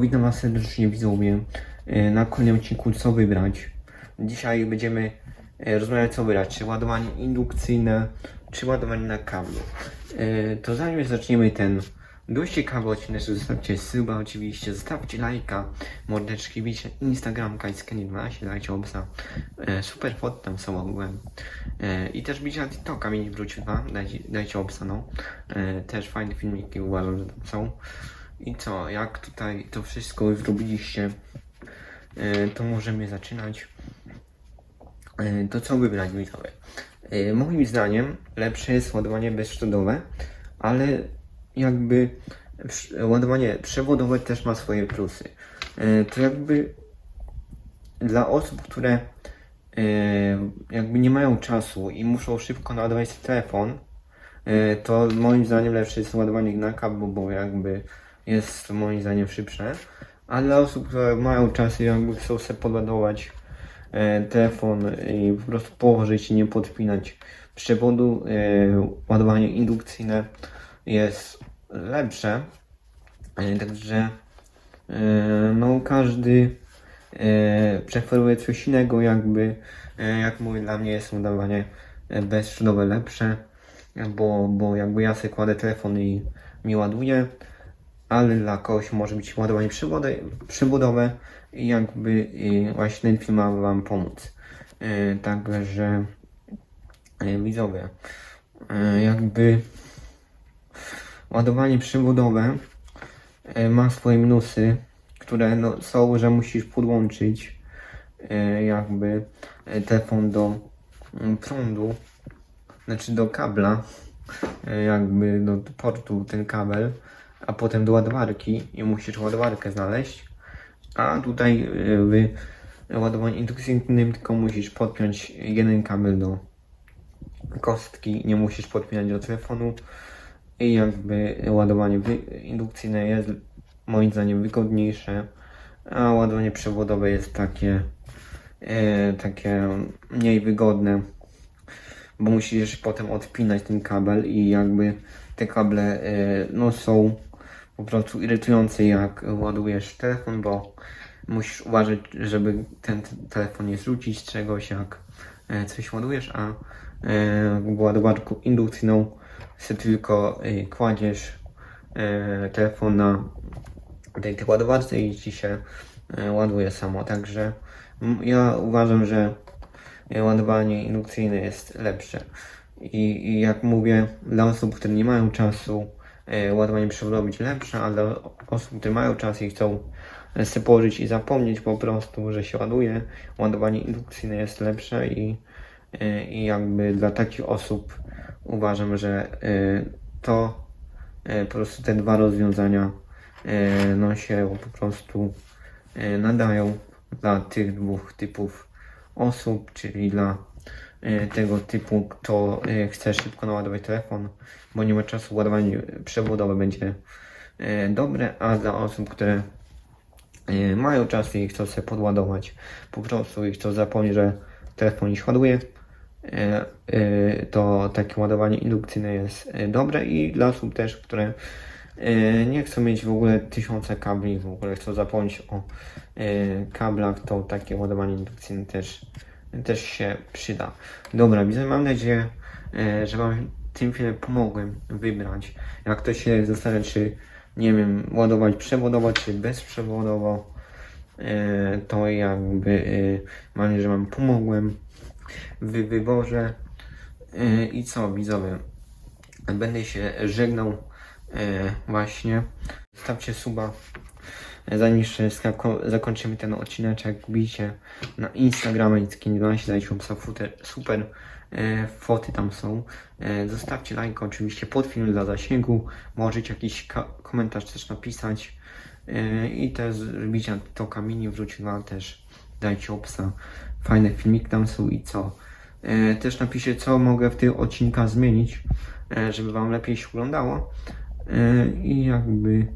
Witam Was serdecznie widzowie e, na kolejnym odcinku co wybrać. Dzisiaj będziemy e, rozmawiać co wybrać, czy ładowanie indukcyjne, czy ładowanie na kablu. E, To zanim zaczniemy ten dość ciekawy odcinek, zostawcie suba oczywiście, zostawcie lajka, mordeczki, widzicie Instagramka i Skenny12, dajcie obsa. Super fot tam są ogółem. I też widzicie na TikToka mini wrócił dajcie, dajcie obsa no. Też fajne filmiki uważam, że tam są. I co, jak tutaj to wszystko zrobiliście, e, to możemy zaczynać. E, To co wybrać widzowie? Moim zdaniem lepsze jest ładowanie bezprzewodowe, ale jakby ładowanie przewodowe też ma swoje plusy. E, To jakby dla osób, które jakby nie mają czasu i muszą szybko naładować telefon, to moim zdaniem lepsze jest ładowanie na kablu, bo jakby jest moim zdaniem szybsze. A dla osób, które mają czas i chcą sobie podładować e, telefon i po prostu położyć i nie podpinać przewodu, e, ładowanie indukcyjne jest lepsze. E, także e, no każdy e, preferuje coś innego jakby e, jak mówię dla mnie jest ładowanie e, bezprzewodowe lepsze bo, bo jakby ja sobie kładę telefon i mi ładuje ale dla kogoś może być ładowanie przewodowe i jakby właśnie ten film ma Wam pomóc. Y, Także y, widzowie, y, jakby ładowanie przewodowe y, ma swoje minusy, które no, są, że musisz podłączyć jakby telefon do y, prądu, znaczy do kabla, jakby do portu ten kabel, a potem do ładowarki i musisz ładowarkę znaleźć. A tutaj y, w ładowaniu indukcyjnym tylko musisz podpiąć jeden kabel do kostki, nie musisz podpinać do telefonu i jakby ładowanie indukcyjne jest moim zdaniem wygodniejsze, a ładowanie przewodowe jest takie e, takie mniej wygodne, bo musisz potem odpinać ten kabel i jakby te kable e, no są po prostu irytujące jak ładujesz telefon, bo musisz uważać, żeby ten telefon nie zrzucić czegoś jak e, coś ładujesz, a e, w ładowarką indukcyjną sobie tylko e, kładziesz telefon na tej, tej ładowarce i ci się ładuje samo. Także ja uważam, że ładowanie indukcyjne jest lepsze. I, I jak mówię, dla osób, które nie mają czasu, ładowanie przewodowe być lepsze, a dla osób, które mają czas i chcą e, sobie położyć i zapomnieć po prostu, że się ładuje, ładowanie indukcyjne jest lepsze i, e, i jakby dla takich osób uważam, że e, to e, po prostu te dwa rozwiązania e, no się po prostu e, nadają dla tych dwóch typów osób, czyli dla e, tego typu, kto e, chce szybko naładować telefon, bo nie ma czasu, ładowanie przewodowe będzie e, dobre, a dla osób, które mają czas i chcą sobie podładować po prostu i chcą zapomnieć, że telefon ich ładuje, to takie ładowanie indukcyjne jest dobre i dla osób też, które nie chcą mieć w ogóle tysiące kabli, w ogóle chcą zapomnieć o kablach, to takie ładowanie indukcyjne też, też się przyda. Dobra, widzę, mam nadzieję, e, że Wam tym filmem pomogłem wybrać. Jak ktoś się zastanawia, czy nie wiem, ładować przewodowo, czy bezprzewodowo, e, to jakby e, mam nadzieję, że Wam pomogłem w wyborze. I co, widzowie? Będę się żegnał właśnie. Stawcie suba. Zanim zakończymy ten odcineczek, bijcie na Instagrama i skin12, dajcie futer, super e, foty tam są. E, zostawcie lajka oczywiście pod film dla zasięgu. Możecie jakiś komentarz też napisać. E, I też wbicie na TikToka mini wam też. Dajcie obsa. Fajne filmiki tam są i co. E, też napiszcie co mogę w tych odcinkach zmienić, e, żeby wam lepiej się oglądało. E, I jakby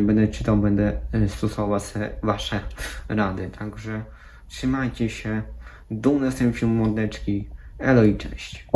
będę czytał, będę e, stosował wasze, rady. Także trzymajcie się. Do następnego filmu mordeczki. Elo i cześć.